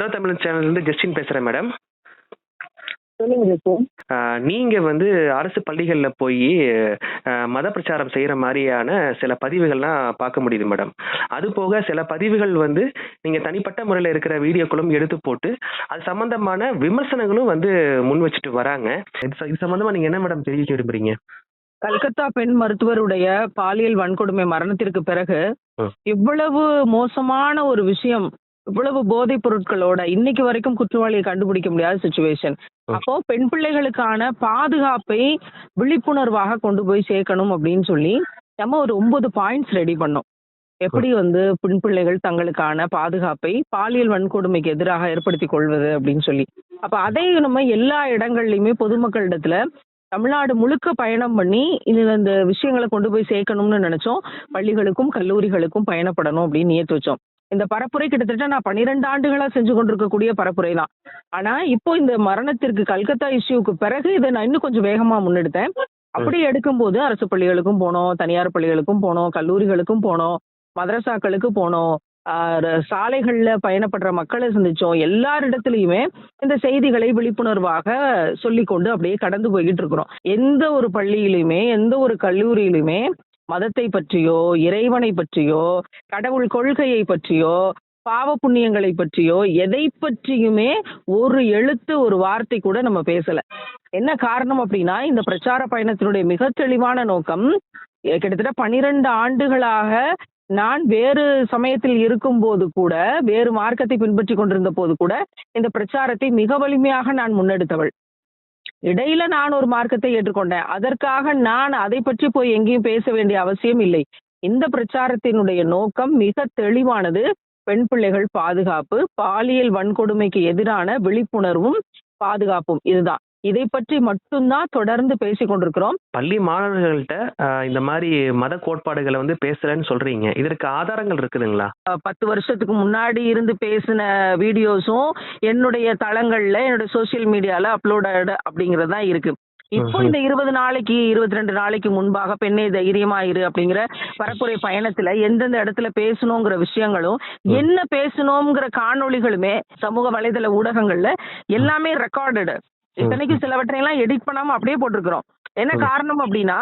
Hello Tamil சேனல்லேருந்து Justin பேசுகிறேன் madam. நீங்கள் வந்து அரசு பள்ளிகளில் போய் மத பிரச்சாரம் செய்கிற மாதிரியான சில பதிவுகள்லாம் பார்க்க முடியுது மேடம். அது போக சில பதிவுகள் வந்து நீங்கள் தனிப்பட்ட முறையில் இருக்கிற வீடியோக்களும் எடுத்து போட்டு அது சம்மந்தமான விமர்சனங்களும் வந்து முன் வச்சுட்டு வராங்க. இது ச- இது சம்மந்தமாக நீங்கள் என்ன மேடம் தெரிவிக்க விரும்புறீங்க கல்கத்தா பெண் மருத்துவருடைய பாலியல் வன்கொடுமை மரணத்திற்கு பிறகு. இவ்வளவு மோசமான ஒரு விஷயம் இவ்வளவு போதைப் பொருட்களோட இன்னைக்கு வரைக்கும் குற்றவாளியை கண்டுபிடிக்க முடியாத சுச்சுவேஷன். அப்போ பெண் பிள்ளைகளுக்கான பாதுகாப்பை விழிப்புணர்வாக கொண்டு போய் சேர்க்கணும் அப்படின்னு சொல்லி நம்ம ஒரு ஒன்பது பாயிண்ட்ஸ் ரெடி பண்ணோம். எப்படி வந்து பெண் பிள்ளைகள் தங்களுக்கான பாதுகாப்பை பாலியல் வன்கொடுமைக்கு எதிராக ஏற்படுத்திக் கொள்வது அப்படின்னு சொல்லி. அப்ப அதை நம்ம எல்லா இடங்கள்லயுமே பொதுமக்களிடத்துல தமிழ்நாடு முழுக்க பயணம் பண்ணி இது இந்த விஷயங்களை கொண்டு போய் சேர்க்கணும்னு நினைச்சோம். பள்ளிகளுக்கும் கல்லூரிகளுக்கும் பயணப்படணும் அப்படின்னு நியத்து வச்சோம். இந்த பரப்புரை கிட்டத்தட்ட நான் பன்னிரெண்டு ஆண்டுகளா செஞ்சு கொண்டிருக்கக்கூடிய பரப்புரை தான் ஆனா இப்போ இந்த மரணத்திற்கு கல்கத்தா இஷ்யூக்கு பிறகு இதை நான் இன்னும் கொஞ்சம் வேகமா முன்னெடுத்தேன். அப்படி எடுக்கும்போது அரசு பள்ளிகளுக்கும் போனோம் தனியார் பள்ளிகளுக்கும் போனோம் கல்லூரிகளுக்கும் போனோம் மதரசாக்களுக்கு போனோம் சாலைகள்ல பயணப்படுற மக்களை சந்திச்சோம். எல்லாரிடத்துலயுமே இந்த செய்திகளை விழிப்புணர்வாக சொல்லிக்கொண்டு அப்படியே கடந்து போய்கிட்டு இருக்கிறோம். எந்த ஒரு பள்ளியிலுமே எந்த ஒரு கல்லூரியிலுமே மதத்தை பற்றியோ இறைவனை பற்றியோ கடவுள் கொள்கையை பற்றியோ பாவ புண்ணியங்களை பற்றியோ எதை பற்றியுமே ஒரு எழுத்து ஒரு வார்த்தை கூட நம்ம பேசல. என்ன காரணம் அப்படின்னா இந்த பிரச்சார பயணத்தினுடைய மிக தெளிவான நோக்கம் கிட்டத்தட்ட பனிரெண்டு ஆண்டுகளாக நான் வேறு சமயத்தில் இருக்கும் போது கூட வேறு மார்க்கத்தை பின்பற்றி கொண்டிருந்த போது கூட இந்த பிரச்சாரத்தை மிக வலிமையாக நான் முன்னெடுத்தவள். இடையில நான் ஒரு மார்க்கத்தை ஏற்றுக்கொண்டேன். அதற்காக நான் அதை பற்றி போய் எங்கேயும் பேச வேண்டிய அவசியம் இல்லை. இந்த பிரச்சாரத்தினுடைய நோக்கம் மிக தெளிவானது. பெண் பிள்ளைகள் பாதுகாப்பு பாலியல் வன்கொடுமைக்கு எதிரான விழிப்புணர்வும் பாதுகாப்பும் இதுதான். இதை பற்றி மட்டும்தான் தொடர்ந்து பேசிக் கொண்டிருக்கிறோம். பள்ளி மாணவர்கள்ட்ட இந்த மாதிரி மத கோட்பாடுகளை வந்து பேசுகிறேன்னு சொல்கிறீங்க இதற்கு ஆதாரங்கள் இருக்குதுங்களா? பத்து வருஷத்துக்கு முன்னாடி இருந்து பேசின வீடியோஸும் என்னுடைய தளங்கள்ல என்னோட சோஷியல் மீடியால அப்லோடட் அப்படிங்கிறது தான் இருக்கு. இப்போ. இந்த இருபது நாளைக்கு இருபத்தி ரெண்டு நாளைக்கு முன்பாக பெண்ணே தைரியமா இரு அப்படிங்கிற பரப்புரை பயணத்துல எந்தெந்த இடத்துல பேசணுங்கிற விஷயங்களும். என்ன பேசணுங்கிற காணொளிகளுமே சமூக வலைதள ஊடகங்கள்ல எல்லாமே ரெக்கார்டடு இத்தனைக்கு சிலவற்றையெல்லாம் எடிட் பண்ணாம அப்படியே போட்டிருக்கிறோம். என்ன. காரணம் அப்படின்னா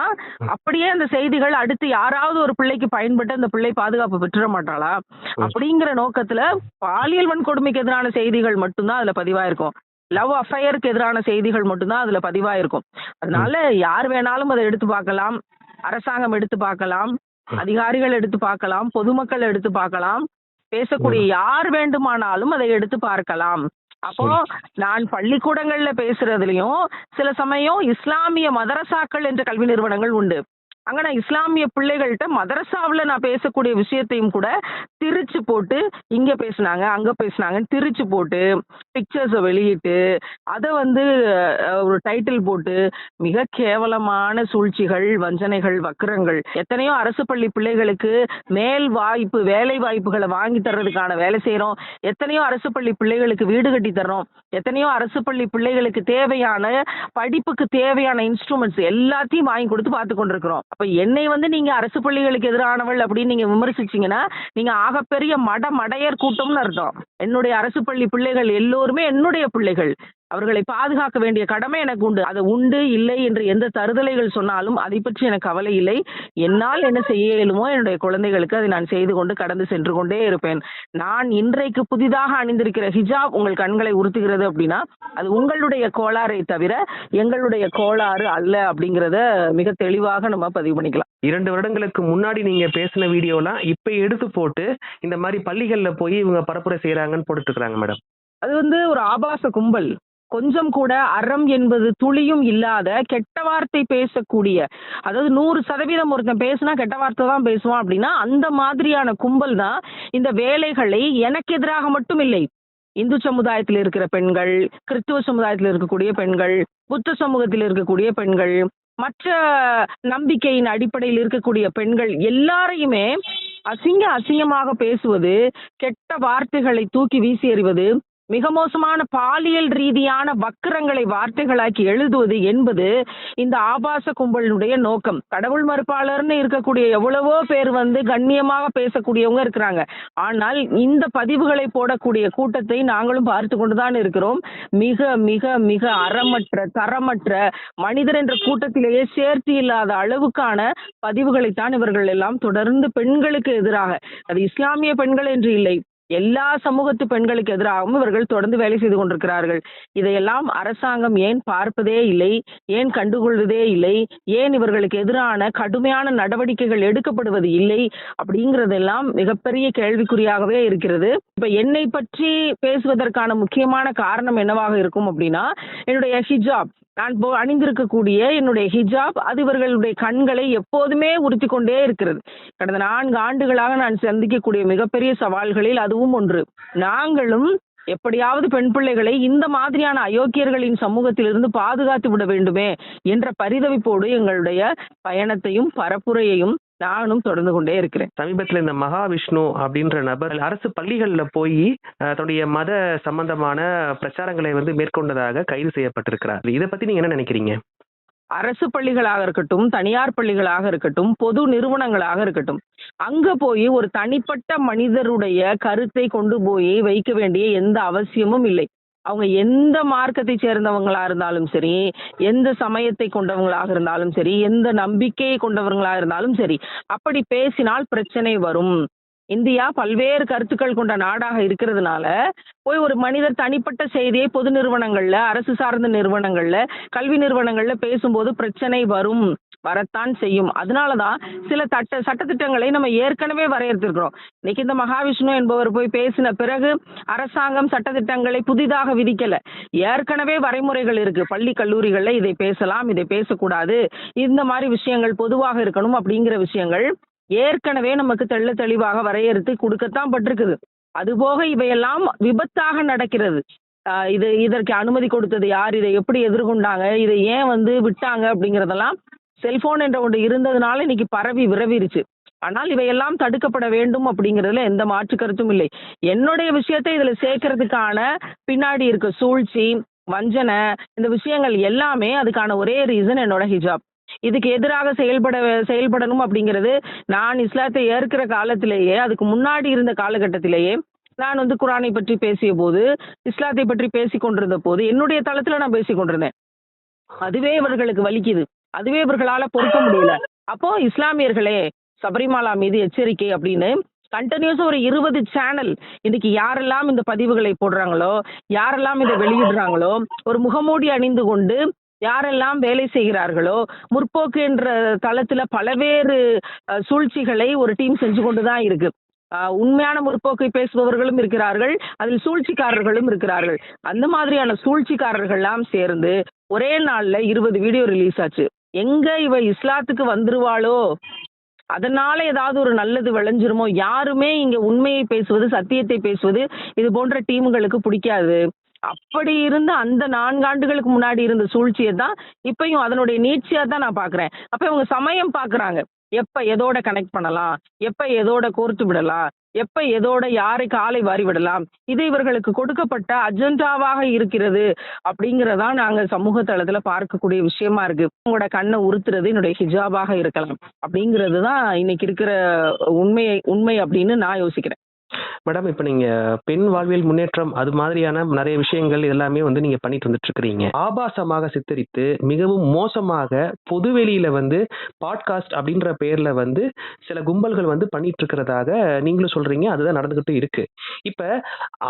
அப்படியே அந்த செய்திகள் அடுத்து யாராவது ஒரு பிள்ளைக்கு பயன்பட்டு அந்த பிள்ளை பாதுகாப்பு பெற்றுட மாட்டாளா? அப்படிங்கிற நோக்கத்துல பாலியல் வன்கொடுமைக்கு எதிரான செய்திகள் மட்டும்தான் அதுல பதிவாயிருக்கும். லவ் அஃபையருக்கு எதிரான செய்திகள் மட்டும்தான் அதுல பதிவாயிருக்கும். அதனால யார் வேணாலும் அதை எடுத்து பார்க்கலாம். அரசாங்கம் எடுத்து பார்க்கலாம். அதிகாரிகள் எடுத்து பார்க்கலாம். பொதுமக்கள் எடுத்து பார்க்கலாம். பேசக்கூடிய யார் வேண்டுமானாலும் அதை எடுத்து பார்க்கலாம். அப்போ நான் பள்ளிக்கூடங்கள்ல பேசுறதுலயும் சில சமயம் இஸ்லாமிய மதரசாக்கள் என்ற கல்வி நிறுவனங்கள் உண்டு. அங்க நான் இஸ்லாமிய பிள்ளைகள்கிட்ட மதரசாவில் நான் பேசக்கூடிய விஷயத்தையும் கூட திரிச்சு போட்டு இங்க பேசினாங்க அங்க பேசினாங்கன்னு திரிச்சு போட்டு பிக்சர்ஸை வெளியிட்டு அதை வந்து ஒரு டைட்டில் போட்டு மிக கேவலமான சூழ்ச்சிகள் வஞ்சனைகள் வக்கிரங்கள் எத்தனையோ அரசு பள்ளி பிள்ளைகளுக்கு மேல் வாய்ப்பு வேலை வாய்ப்புகளை வாங்கி தர்றதுக்கான வேலை செய்கிறோம் எத்தனையோ அரசு பள்ளி பிள்ளைகளுக்கு வீடு கட்டி தர்றோம் எத்தனையோ அரசு பள்ளி பிள்ளைகளுக்கு தேவையான படிப்புக்கு தேவையான இன்ஸ்ட்ருமெண்ட்ஸ் எல்லாத்தையும் வாங்கி கொடுத்து பார்த்து கொண்டிருக்கிறோம். அப்ப என்னை வந்து நீங்க அரசு பள்ளிகளுக்கு எதிரானவள் அப்படின்னு நீங்க விமர்சிச்சீங்கன்னா நீங்க ஆகப்பெரிய மட மடையர் கூட்டம்னு அர்த்தம். என்னுடைய அரசு பள்ளி பிள்ளைகள் எல்லோருமே என்னுடைய பிள்ளைகள். அவர்களை பாதுகாக்க வேண்டிய கடமை எனக்கு உண்டு. அது உண்டு இல்லை என்று எந்த தருதலைகள் சொன்னாலும் அதை பற்றி எனக்கு கவலை இல்லை. என்னால் என்ன செய்ய இயலுமோ என்னுடைய குழந்தைகளுக்கு அதை நான் செய்து கொண்டு கடந்து சென்று கொண்டே இருப்பேன். நான் இன்றைக்கு புதிதாக அணிந்திருக்கிற ஹிஜாப் உங்கள் கண்களை உறுத்துகிறது அப்படின்னா அது உங்களுடைய கோளாறை தவிர எங்களுடைய கோளாறு அல்ல அப்படிங்கிறத மிக தெளிவாக நம்ம பதிவு பண்ணிக்கலாம். இரண்டு வருடங்களுக்கு முன்னாடி நீங்க பேசின வீடியோலாம் இப்ப எடுத்து போட்டு இந்த மாதிரி பள்ளிகள்ல போய் இவங்க பரப்புரை செய்யறாங்கன்னு போட்டுட்டு இருக்காங்க மேடம். அது வந்து ஒரு ஆபாச கும்பல். கொஞ்சம் கூட அறம் என்பது துளியும் இல்லாத கெட்ட வார்த்தை பேசக்கூடிய அதாவது நூறு சதவீதம் ஒருத்தன் பேசுனா கெட்ட வார்த்தை தான் பேசுவான் அப்படின்னா அந்த மாதிரியான கும்பல் தான் இந்த வேலைகளை எனக்கு எதிராக மட்டும் இல்லை இந்து சமுதாயத்தில் இருக்கிற பெண்கள் கிறிஸ்துவ சமுதாயத்தில் இருக்கக்கூடிய பெண்கள் புத்த சமூகத்தில் இருக்கக்கூடிய பெண்கள் மற்ற நம்பிக்கையின் அடிப்படையில் இருக்கக்கூடிய பெண்கள் எல்லாரையுமே அசிங்க அசிங்கமாக பேசுவது கெட்ட வார்த்தைகளை தூக்கி வீசி எறிவது மிக மோசமான பாலியல் ரீதியான வக்கிரங்களை வார்த்தைகளாக்கி எழுதுவது என்பது இந்த ஆபாச கும்பலினுடைய நோக்கம். கடவுள் மறுப்பாளர்னு இருக்கக்கூடிய எவ்வளவோ பேர் வந்து கண்ணியமாக பேசக்கூடியவங்க இருக்கிறாங்க. ஆனால் இந்த பதிவுகளை போடக்கூடிய கூட்டத்தை நாங்களும் பார்த்து கொண்டுதான் இருக்கிறோம். மிக மிக மிக அறமற்ற தரமற்ற மனிதர் என்ற கூட்டத்திலேயே சேர்த்து இல்லாத அளவுக்கான பதிவுகளைத்தான் இவர்கள் எல்லாம் தொடர்ந்து பெண்களுக்கு எதிராக அது இஸ்லாமிய பெண்கள் என்று இல்லை எல்லா சமூகத்து பெண்களுக்கு எதிராகவும் இவர்கள் தொடர்ந்து வேலை செய்து கொண்டிருக்கிறார்கள். இதையெல்லாம் அரசாங்கம் ஏன் பார்ப்பதே இல்லை ஏன் கண்டுகொள்வதே இல்லை ஏன் இவர்களுக்கு எதிரான கடுமையான நடவடிக்கைகள் எடுக்கப்படுவது இல்லை அப்படிங்கிறதெல்லாம் மிகப்பெரிய கேள்விக்குறியாகவே இருக்கிறது. இப்ப என்னை பற்றி பேசுவதற்கான முக்கியமான காரணம் என்னவாக இருக்கும் அப்படின்னா என்னுடைய ஹிஜாப். நான் போ அணிந்திருக்கக்கூடிய என்னுடைய ஹிஜாப் அது இவர்களுடைய கண்களை எப்போதுமே உறுத்தி கொண்டே இருக்கிறது. கடந்த நான்கு ஆண்டுகளாக நான் சந்திக்கக்கூடிய மிகப்பெரிய சவால்களில் அதுவும் ஒன்று. நாங்களும் எப்படியாவது பெண் பிள்ளைகளை இந்த மாதிரியான அயோக்கியர்களின் சமூகத்திலிருந்து பாதுகாத்து விட வேண்டுமே என்ற பரிதவிப்போடு எங்களுடைய பயணத்தையும் பரப்புரையையும் நானும் தொடர்ந்து கொண்டே இருக்கிறேன். சமீபத்துல இந்த மகாவிஷ்ணு அப்படின்ற நபர் அரசு பள்ளிகள்ல போய் தன்னுடைய மத சம்பந்தமான பிரச்சாரங்களை வந்து மேற்கொண்டதாக கைது செய்யப்பட்டிருக்கிறார். இதை பத்தி நீங்க என்ன நினைக்கிறீங்க? அரசு பள்ளிகளாக இருக்கட்டும் தனியார் பள்ளிகளாக இருக்கட்டும் பொது நிறுவனங்களாக இருக்கட்டும் அங்க போய் ஒரு தனிப்பட்ட மனிதருடைய கருத்தை கொண்டு போய் வைக்க வேண்டிய எந்த அவசியமும் இல்லை. அவங்க எந்த மார்க்கத்தை சேர்ந்தவங்களா இருந்தாலும் சரி எந்த சமயத்தை கொண்டவங்களாக இருந்தாலும் சரி எந்த நம்பிக்கையை கொண்டவர்களா இருந்தாலும் சரி அப்படி பேசினால் பிரச்சனை வரும். இந்தியா பல்வேறு கருத்துக்கள் கொண்ட நாடாக இருக்கிறதுனால போய் ஒரு மனிதர் தனிப்பட்ட செய்தியை பொது நிறுவனங்கள்ல அரசு சார்ந்த நிறுவனங்கள்ல கல்வி நிறுவனங்கள்ல பேசும்போது பிரச்சனை வரும். வரத்தான் செய்யும். அதனால தான் சில தட்ட சட்டத்திட்டங்களை நம்ம ஏற்கனவே வரையறுத்திருக்கிறோம். இன்னைக்கு இந்த மகாவிஷ்ணு என்பவர் போய் பேசின பிறகு அரசாங்கம் சட்டத்திட்டங்களை புதிதாக விதிக்கல. ஏற்கனவே வரைமுறைகள் இருக்கு. பள்ளி கல்லூரிகள்ல இதை பேசலாம் இதை பேசக்கூடாது. இந்த மாதிரி விஷயங்கள் பொதுவாக இருக்கணும் அப்படிங்கிற விஷயங்கள் ஏற்கனவே நமக்கு தெள்ள தெளிவாக வரையறுத்து கொடுக்கத்தான் பட்டிருக்குது. அதுபோக இவையெல்லாம் விபத்தாக நடக்கிறது. ஆஹ் இது இதற்கு அனுமதி கொடுத்தது யார்? இதை எப்படி எதிர்கொண்டாங்க? இதை ஏன் வந்து விட்டாங்க அப்படிங்கறதெல்லாம் செல்போன் என்ற ஒன்று இருந்ததுனால இன்னைக்கு பரவி விரவிருச்சு. ஆனால் இவையெல்லாம் தடுக்கப்பட வேண்டும் அப்படிங்கிறதுல எந்த மாற்று கருத்தும் இல்லை. என்னுடைய விஷயத்தை இதுல சேர்க்கறதுக்கான பின்னாடி இருக்க சூழ்ச்சி வஞ்சனை இந்த விஷயங்கள் எல்லாமே அதுக்கான ஒரே ரீசன் என்னோட ஹிஜாப் இதுக்கு எதிராக செயல்பட செயல்படணும் அப்படிங்கிறது நான் இஸ்லாத்தை ஏற்கிற காலத்திலேயே அதுக்கு முன்னாடி இருந்த காலகட்டத்திலேயே நான் வந்து குரானை பற்றி பேசிய போது இஸ்லாத்தை பற்றி பேசி கொண்டிருந்த போது என்னுடைய தளத்துல நான் பேசி கொண்டிருந்தேன் அதுவே இவர்களுக்கு வலிக்குது. அதுவே இவர்களால பொறுக்க முடியல. அப்போ இஸ்லாமியர்களே சபரிமலா மீது எச்சரிக்கை அப்படின்னு கண்டினியூஸா ஒரு இருபது சேனல் இன்னைக்கு யாரெல்லாம் இந்த பதிவுகளை போடுறாங்களோ யாரெல்லாம் இதை வெளியிடுறாங்களோ ஒரு முகமூடி அணிந்து கொண்டு யாரெல்லாம் வேலை செய்கிறார்களோ முற்போக்கு என்ற தளத்துல பலவேறு சூழ்ச்சிகளை ஒரு டீம் செஞ்சு கொண்டு தான் இருக்கு. ஆஹ் உண்மையான முற்போக்கை பேசுபவர்களும் இருக்கிறார்கள் அதில் சூழ்ச்சிக்காரர்களும் இருக்கிறார்கள். அந்த மாதிரியான சூழ்ச்சிக்காரர்கள்லாம் சேர்ந்து ஒரே நாள்ல இருபது வீடியோ ரிலீஸ் ஆச்சு. எங்க இவ இஸ்லாத்துக்கு வந்துருவாளோ? அதனால ஏதாவது ஒரு நல்லது விளைஞ்சிருமோ? யாருமே இங்க உண்மையை பேசுவது சத்தியத்தை பேசுவது இது போன்ற டீம்களுக்கு பிடிக்காது. அப்படி இருந்த அந்த நான்காண்டுகளுக்கு முன்னாடி இருந்த சூழ்ச்சியை தான் இப்பயும் அதனுடைய நீட்சியா தான் நான் பாக்குறேன். அப்ப இவங்க சமயம் பாக்குறாங்க. எப்ப எதோட கனெக்ட் பண்ணலாம்? எப்ப எதோட கோர்த்து விடலாம்? எப்ப எதோட யாரை காலை வாரி விடலாம்? இது இவர்களுக்கு கொடுக்கப்பட்ட அஜெண்டாவாக இருக்கிறது அப்படிங்கறதா நாங்க சமூக தளத்துல பார்க்கக்கூடிய விஷயமா இருக்கு. உங்களோட கண்ணை உறுத்துறது என்னுடைய ஹிஜாபாக இருக்கலாம். அப்படிங்கிறது தான் இன்னைக்கு இருக்கிற உண்மையை உண்மை அப்படின்னு நான் யோசிக்கிறேன். மேடம் இப்போ நீங்க பெண் வாழ்வியல் முன்னேற்றம் அது மாதிரியான நிறைய விஷயங்கள் எல்லாமே வந்து நீங்க பண்ணிட்டு வந்துட்டு இருக்கிறீங்க ஆபாசமாக சித்தரித்து மிகவும் மோசமாக பொதுவெளியில வந்து பாட்காஸ்ட் அப்படின்ற பெயர்ல வந்து சில கும்பல்கள் வந்து பண்ணிட்டு இருக்கிறதாக நீங்களும் சொல்றீங்க. அதுதான் நடந்துகிட்டு இருக்கு. இப்ப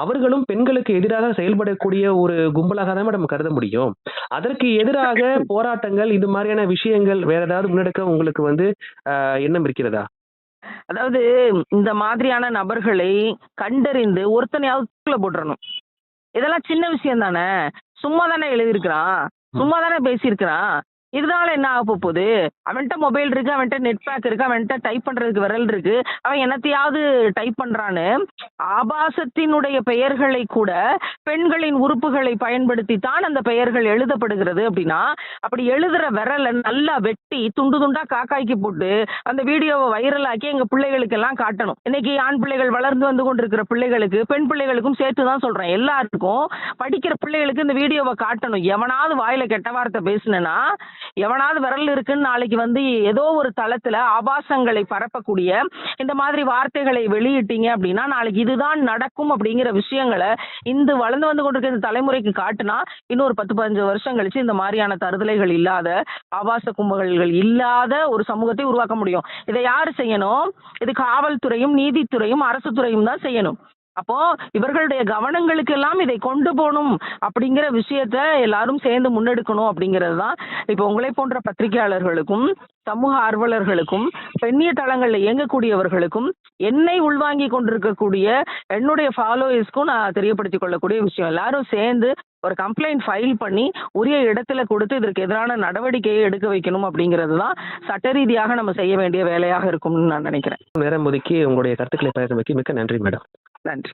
அவர்களும் பெண்களுக்கு எதிராக செயல்படக்கூடிய ஒரு கும்பலாக தான் மேடம் கருத முடியும். அதற்கு எதிராக போராட்டங்கள் இது மாதிரியான விஷயங்கள் வேற ஏதாவது முன்னெடுக்க உங்களுக்கு வந்து ஆஹ், எண்ணம் இருக்கிறதா? அதாவது இந்த மாதிரியான நபர்களை கண்டறிந்து ஒருத்தனையாவது தூக்கில போட்டுறணும். இதெல்லாம் சின்ன விஷயம் தானே. சும்மா தானே எழுதியிருக்கிறான். சும்மா தானே பேசியிருக்கிறான். இதனால என்ன ஆக போகுது? அவன்கிட்ட மொபைல் இருக்கு அவன்கிட்ட நெட் பேக் இருக்கு அவன்கிட்ட டைப் பண்றதுக்கு விரல் இருக்கு. அவன் என்னத்தையாவது டைப் பண்றானு ஆபாசத்தினுடைய பெயர்களை கூட பெண்களின் உறுப்புகளை பயன்படுத்தி தான் அந்த பெயர்கள் எழுதப்படுகிறது அப்படின்னா அப்படி எழுதுற விரலை நல்லா வெட்டி துண்டு துண்டா காக்காய்க்கு போட்டு அந்த வீடியோவை வைரலாக்கி எங்க பிள்ளைகளுக்கு எல்லாம் காட்டணும். இன்னைக்கு ஆண் பிள்ளைகள் வளர்ந்து வந்து கொண்டிருக்கிற பிள்ளைகளுக்கு பெண் பிள்ளைகளுக்கும் சேர்த்து தான் சொல்றேன். எல்லாருக்கும் படிக்கிற பிள்ளைகளுக்கு இந்த வீடியோவை காட்டணும். எவனாவது வாயில கெட்ட வார்த்தை பேசுனேன்னா எவனாவது விரல் இருக்குன்னு நாளைக்கு வந்து ஏதோ ஒரு தளத்துல ஆபாசங்களை பரப்பக்கூடிய இந்த மாதிரி வார்த்தைகளை வெளியிட்டீங்க அப்படின்னா நாளைக்கு இதுதான் நடக்கும் அப்படிங்கிற விஷயங்களை இந்த வளர்ந்து வந்து கொண்டிருக்கிற இந்த தலைமுறைக்கு காட்டுனா இன்னொரு பத்து பதினஞ்சு வருஷம் கழிச்சு இந்த மாதிரியான தருதலைகள் இல்லாத ஆபாச கும்பல்கள் இல்லாத ஒரு சமூகத்தை உருவாக்க முடியும். இதை யார் செய்யணும்? இது காவல்துறையும் நீதித்துறையும் அரசு துறையும் தான் செய்யணும். அப்போ இவர்களுடைய கவனங்களுக்கு எல்லாம் இதை கொண்டு போகணும் அப்படிங்கிற விஷயத்த எல்லாரும் சேர்ந்து முன்னெடுக்கணும் அப்படிங்கிறது தான் இப்போ உங்களை போன்ற பத்திரிகையாளர்களுக்கும் சமூக ஆர்வலர்களுக்கும் பெண்ணிய தளங்களில் இயங்கக்கூடியவர்களுக்கும் என்னை உள்வாங்கி கொண்டிருக்கக்கூடிய என்னுடைய ஃபாலோயர்ஸ்க்கும் நான் தெரியப்படுத்திக் கொள்ளக்கூடிய விஷயம். எல்லாரும் சேர்ந்து ஒரு கம்ப்ளைண்ட் ஃபைல் பண்ணி உரிய இடத்துல கொடுத்து இதற்கு எதிரான நடவடிக்கையை எடுக்க வைக்கணும் அப்படிங்கிறது தான் சட்ட ரீதியாக நம்ம செய்ய வேண்டிய வேலையாக இருக்கும்னு நான் நினைக்கிறேன். நேரம் ஒதுக்கி உங்களுடைய கருத்துக்களை பகிர்ந்தமைக்கு மிக்க நன்றி மேடம். நன்றி